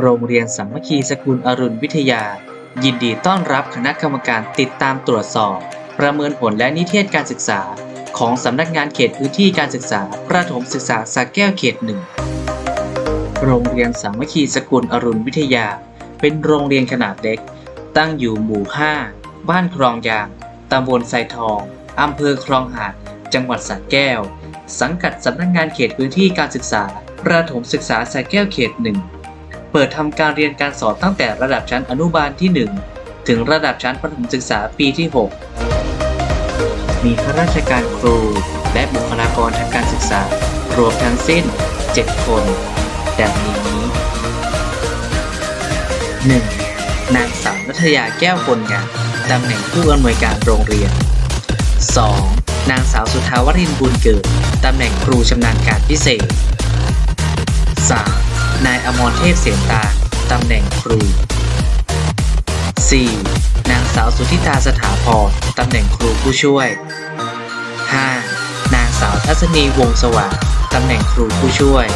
โรงเรียนสามัคคีสกุลอรุณวิทยา ยินดีต้อนรับคณะกรรมการติดตามตรวจสอบ ประเมินผลและนิเทศการศึกษา ของสำนักงานเขตพื้นที่การศึกษา ประถมศึกษาสระแก้วเขตหนึ่งโรงเรียนสามัคคีสกุลอรุณวิทยา เป็นโรงเรียนขนาดเล็ก ตั้งอยู่หมู่ 5 บ้านคลองยาง ตำบลไซทอง อำเภอคลองหาด จังหวัดสระแก้ว สังกัดสำนักงานเขตพื้นที่การศึกษา ประถมศึกษาสระแก้วเขตหนึ่ง เปิดทำการเรียนการสอนตั้งแต่ระดับชั้นอนุบาลที่ 1 ถึงระดับชั้นประถมศึกษาปีที่ 6 มีข้าราชการครู และบุคลากรทางการศึกษา รวมทั้งสิ้น 7 คนดังนี้ 1. นางสาวนัทยาแก้วพลงามตำแหน่งผู้อำนวยการโรงเรียน 2. นางสาวสุทาวรินบุญเกิด ตำแหน่งครูชำนาญการพิเศษ 3. นายอมรเทพเสียงตา ตำแหน่งครู 4. นางสาวสุธิตาสถาพร ตำแหน่งครูผู้ช่วย 5. นางสาวทัศนีวงสว่างตำแหน่งครูผู้ช่วย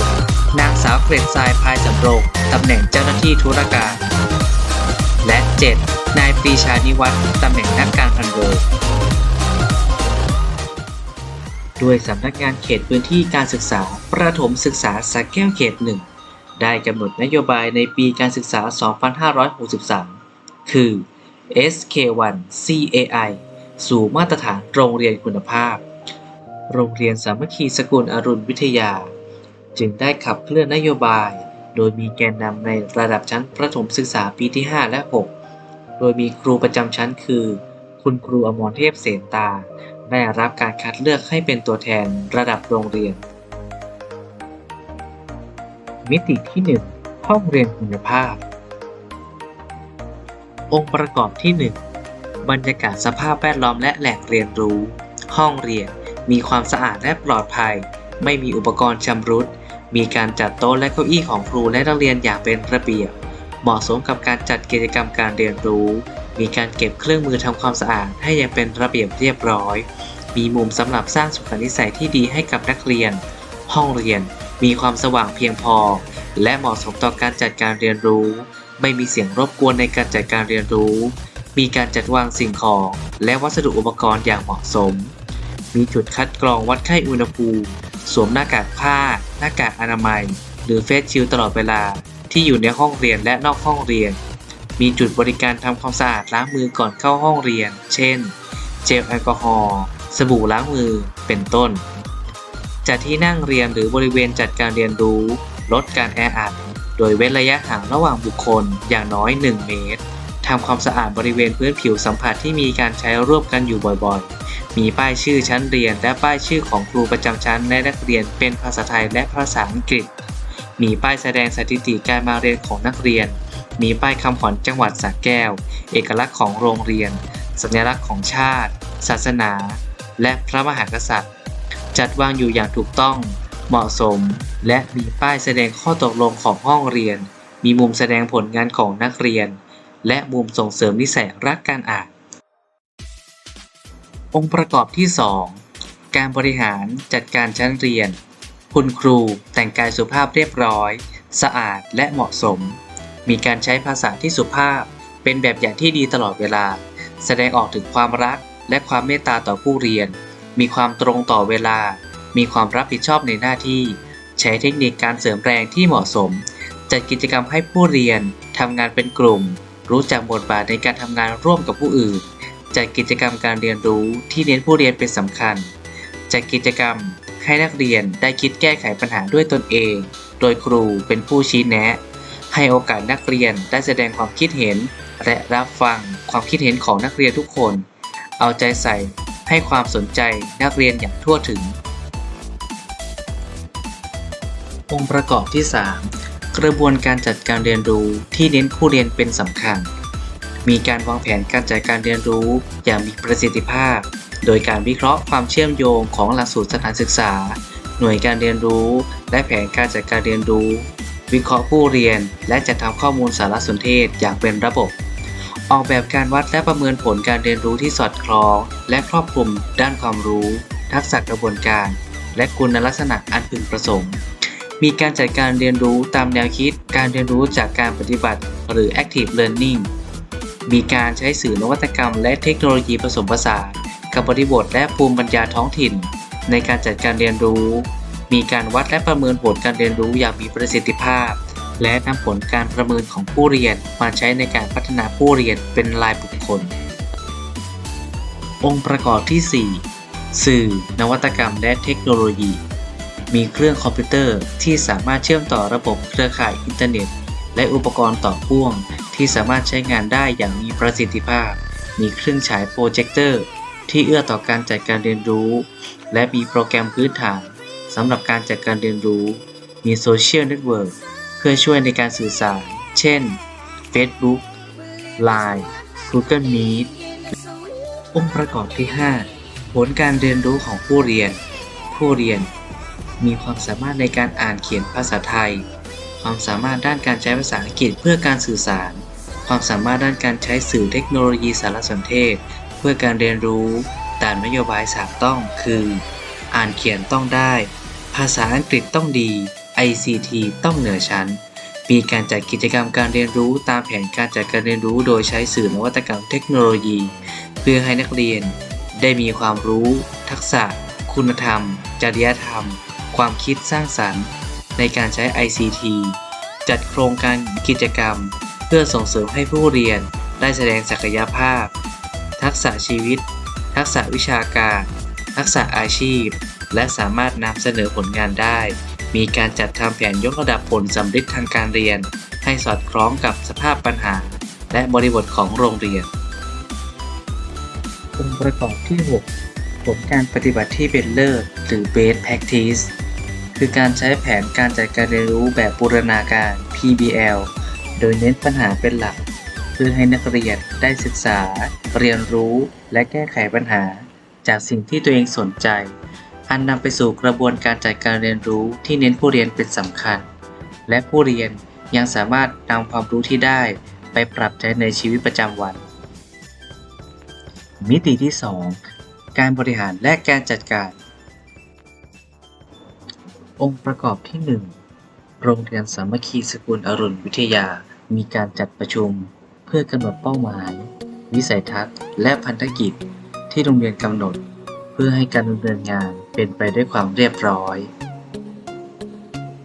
6. นางสาวเกรดทรายพายสำโรงตำแหน่งเจ้าหน้าที่ธุรการ และ 7. นายปีชานิวัฒน์ตำแหน่งนักการพันโรง ด้วยสำนักงานเขตพื้นที่การศึกษา ประถมศึกษาสระแก้วเขตหนึ่งได้กำหนดนโยบายในปีการศึกษา 2563 คือ SK1 CAI สู่มาตรฐานโรงเรียนคุณภาพ โรงเรียนสามัคคีสกุลอรุณวิทยา จึงได้ขับเคลื่อนนโยบาย โดยมีแกนนำในระดับชั้นประถมศึกษาปีที่ 5 และ 6 โดยมีครูประจำชั้นคือ คุณครูอมรเทพเสนตา ได้รับการคัดเลือกให้เป็นตัวแทนระดับโรงเรียน มิติที่ 1 ห้องเรียนคุณภาพ องค์ประกอบที่ 1 บรรยากาศสภาพแวดล้อมและแหล่งเรียนรู้ ห้องเรียนมีความสะอาดและปลอดภัย ไม่มีอุปกรณ์ชำรุด มีการจัดโต๊ะและเก้าอี้ของครูและนักเรียนอย่างเป็นระเบียบ เหมาะสมกับการจัดกิจกรรมการเรียนรู้ มีการเก็บเครื่องมือทำความสะอาดให้ยังเป็นระเบียบเรียบร้อย มีมุมสำหรับสร้างสุขนิสัยที่ดีให้กับนักเรียน ห้องเรียนมีความสว่างเพียงพอ และเหมาะสมต่อการจัดการเรียนรู้ ไม่มีเสียงรบกวนในการจัดการเรียนรู้ มีการจัดวางสิ่งของ และวัสดุอุปกรณ์อย่างเหมาะสม มีจุดคัดกรองวัดไข้อุณหภูมิ สวมหน้ากากผ้า หน้ากากอนามัย หรือเฟสชิลตลอดเวลาที่อยู่ในห้องเรียนและนอกห้องเรียน มีจุดบริการทำความสะอาดล้างมือก่อนเข้าห้องเรียน เช่น เจลแอลกอฮอล์สบู่ล้างมือเป็นต้น จัดที่นั่งเรียนหรือบริเวณจัดการเรียนรู้ ลดการแออัด โดยเว้นระยะห่างระหว่างบุคคลอย่างน้อย 1 เมตรทำความสะอาดบริเวณพื้นผิวสัมผัสที่มีการใช้ร่วมกันอยู่บ่อยๆ มีป้ายชื่อชั้นเรียน และป้ายชื่อของครูประจำชั้นและนักเรียนเป็นภาษาไทยและภาษาอังกฤษ มีป้ายแสดงสถิติการมาเรียนของนักเรียน มีป้ายคำขวัญจังหวัดสระแก้ว เอกลักษณ์ของโรงเรียน สัญลักษณ์ของชาติ ศาสนา และพระมหากษัตริย์ จัดวางอยู่อย่างถูกต้อง เหมาะสม และมีป้ายแสดงข้อตกลงของห้องเรียน มีมุมแสดงผลงานของนักเรียน และมุมส่งเสริมนิสัยรักการอ่าน องค์ประกอบที่ 2 การบริหารจัดการชั้นเรียน คุณครูแต่งกายสุภาพเรียบร้อย สะอาดและเหมาะสม มีการใช้ภาษาที่สุภาพ เป็นแบบอย่างที่ดีตลอดเวลา แสดงออกถึงความรักและความเมตตาต่อผู้เรียน มีความตรงต่อเวลา มีความรับผิดชอบในหน้าที่ ใช้เทคนิคการเสริมแรงที่เหมาะสม จัดกิจกรรมให้ผู้เรียนทำงานเป็นกลุ่ม รู้จักบทบาทในการทำงานร่วมกับผู้อื่น จัดกิจกรรมการเรียนรู้ที่เน้นผู้เรียนเป็นสำคัญ จัดกิจกรรมให้นักเรียนได้คิดแก้ไขปัญหาด้วยตนเอง โดยครูเป็นผู้ชี้แนะ ให้โอกาสนักเรียนได้แสดงความคิดเห็น และรับฟังความคิดเห็นของนักเรียนทุกคน เอาใจใส่ให้ความสนใจนักเรียนอย่างทั่วถึง องค์ประกอบที่ 3 กระบวนการจัดการเรียนรู้ที่เน้นผู้เรียนเป็นสำคัญ มีการวางแผนการจัดการเรียนรู้อย่างมีประสิทธิภาพ โดยการวิเคราะห์ความเชื่อมโยงของหลักสูตรสถานศึกษา หน่วยการเรียนรู้ และแผนการจัดการเรียนรู้ วิเคราะห์ผู้เรียน และจัดทำข้อมูลสารสนเทศอย่างเป็นระบบ ออกแบบการวัดและประเมินผลการเรียนรู้ที่สอดคล้อง และครอบคลุม ด้านความรู้ ทักษะกระบวนการ และคุณลักษณะอันพึงประสงค์ มีการจัดการเรียนรู้ตามแนวคิด การเรียนรู้จากการปฏิบัติ หรือ active learning มีการใช้สื่อนวัตกรรม และเทคโนโลยีผสมผสานกับบริบทและภูมิปัญญาท้องถิ่น ในการจัดการเรียนรู้ มีการวัดและประเมินผลการเรียนรู้อย่างมีประสิทธิภาพ และนำผลการประเมินของผู้เรียนมาใช้ในการพัฒนาผู้เรียนเป็นรายบุคคล องค์ประกอบที่ 4 สื่อ นวัตกรรมและเทคโนโลยี มีเครื่องคอมพิวเตอร์ที่สามารถเชื่อมต่อระบบเครือข่ายอินเทอร์เน็ต และอุปกรณ์ต่อพ่วงที่สามารถใช้งานได้อย่างมีประสิทธิภาพ มีเครื่องฉายโปรเจคเตอร์ที่เอื้อต่อการจัดการเรียนรู้ และมีโปรแกรมพื้นฐาน สำหรับการจัดการเรียนรู้ มีโซเชียลเน็ตเวิร์กเพื่อช่วยในการสื่อสาร เช่น Facebook Line Google Meet องค์ประกอบที่ 5 ผลการเรียนรู้ของผู้เรียน ผู้เรียน มีความสามารถในการอ่านเขียนภาษาไทย ความสามารถด้านการใช้ภาษาอังกฤษเพื่อการสื่อสาร ความสามารถด้านการใช้สื่อเทคโนโลยีสารสนเทศ เพื่อการเรียนรู้ตามนโยบายสามต้องคือ อ่านเขียนต้องได้ ภาษาอังกฤษต้องดี ICT ต้องเหนือชั้น มีการจัดกิจกรรมการเรียนรู้ตามแผนการจัดการเรียนรู้โดยใช้สื่อนวัตกรรมเทคโนโลยี เพื่อให้นักเรียน ได้มีความรู้ ทักษะ คุณธรรม จริยธรรม ความคิดสร้างสรรค์ ในการใช้ ICT จัดโครงการกิจกรรม เพื่อส่งเสริมให้ผู้เรียนได้แสดงศักยภาพ ทักษะชีวิต ทักษะวิชาการ ทักษะอาชีพ และสามารถนำเสนอผลงานได้ มีการจัดทำแผนยกระดับผลสำเร็จทางการเรียน ให้สอดคล้องกับสภาพปัญหา และบริบทของโรงเรียน องค์ประกอบที่ 6 ผลการปฏิบัติที่เป็นเลิศหรือ best practice คือการใช้แผนการจัดการเรียนรู้แบบบูรณาการ PBL โดยเน้นปัญหาเป็นหลัก เพื่อให้นักเรียนได้ศึกษา เรียนรู้ และแก้ไขปัญหา จากสิ่งที่ตัวเองสนใจ อันนำไปสู่กระบวนการจัดการเรียนรู้ที่เน้นผู้เรียนเป็นสำคัญ และผู้เรียนยังสามารถนำความรู้ที่ได้ไปปรับใช้ในชีวิตประจำวัน มิติที่ 2 การบริหารและการจัดการ องค์ประกอบที่ 1 โรงเรียนสามัคคีสกุลอรุณวิทยา มีการจัดประชุม เพื่อกำหนดเป้าหมาย วิสัยทัศน์ และพันธกิจ ที่โรงเรียนกำหนด เพื่อให้การดำเนินงานเป็นไปด้วยความเรียบร้อย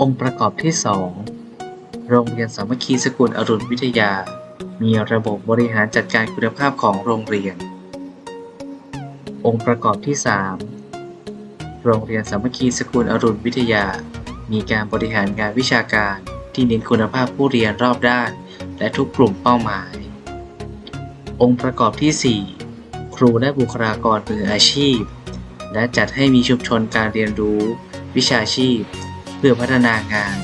องค์ประกอบที่ 2 โรงเรียนสามัคคีสกุลอรุณวิทยา มีระบบบริหารจัดการคุณภาพของโรงเรียน องค์ประกอบที่ 3 โรงเรียนสามัคคีสกุลอรุณวิทยา มีการบริหารงานวิชาการที่เน้นคุณภาพผู้เรียนรอบด้าน และทุกกลุ่มเป้าหมาย องค์ประกอบที่ 4 ครูและบุคลากรมืออาชีพ และจัดให้มีชุมชนการเรียนรู้ วิชาชีพ เพื่อพัฒนางาน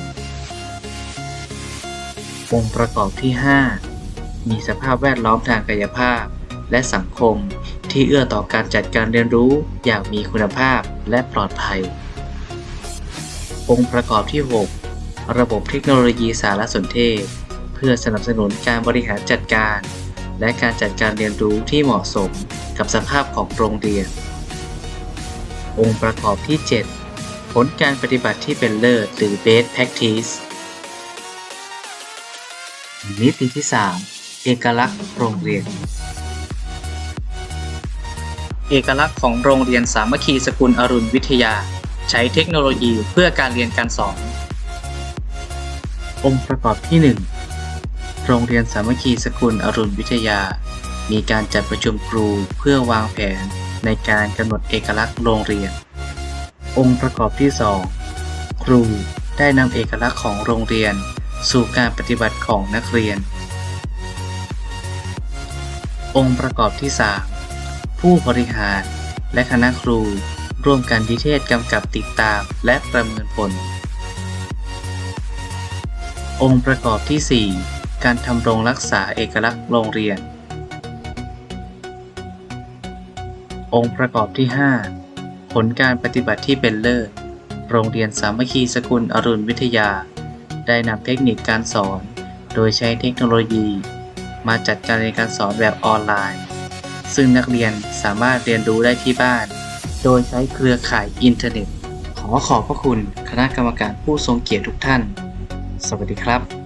องค์ประกอบที่ 5 มีสภาพแวดล้อมทางกายภาพ และสังคมที่เอื้อต่อการจัดการเรียนรู้อย่างมีคุณภาพและปลอดภัย องค์ประกอบที่ 6 ระบบเทคโนโลยีสารสนเทศ เพื่อสนับสนุนการบริหารจัดการ และการจัดการเรียนรู้ที่เหมาะสม กับสภาพของโรงเรียน องค์ประกอบที่ 7 ผลการปฏิบัติที่เป็นเลิศหรือ best practice มิติที่ 3 เอกลักษณ์โรงเรียน เอกลักษณ์ของโรงเรียนสามัคคีสกุลอรุณวิทยา ใช้เทคโนโลยีเพื่อการเรียนการสอน องค์ประกอบที่ 1 โรงเรียนสามัคคีสกุลอรุณวิทยา มีการจัดประชุมครูเพื่อวางแผนในการกำหนดเอกลักษณ์โรงเรียน องค์ประกอบที่ 2 ครูได้นำเอกลักษณ์ของโรงเรียน สู่การปฏิบัติของนักเรียน องค์ประกอบที่ 3 ผู้บริหารและคณะครูร่วมกันดิเทศกำกับติดตามและประเมินผล องค์ประกอบที่ 4 การทำรงรักษาเอกลักษณ์โรงเรียน องค์ประกอบที่ 5 ผลการปฏิบัติที่เป็นเลิศ โรงเรียนสามัคคีสกุลอรุณวิทยา ได้นำเทคนิคการสอน โดยใช้เทคโนโลยี มาจัดการเรียนการสอนแบบออนไลน์ ซึ่งนักเรียนสามารถเรียนรู้ได้ที่บ้าน โดยใช้เครือข่ายอินเทอร์เน็ต ขอขอบพระคุณคณะกรรมการผู้ทรงเกียรติทุกท่าน สวัสดีครับ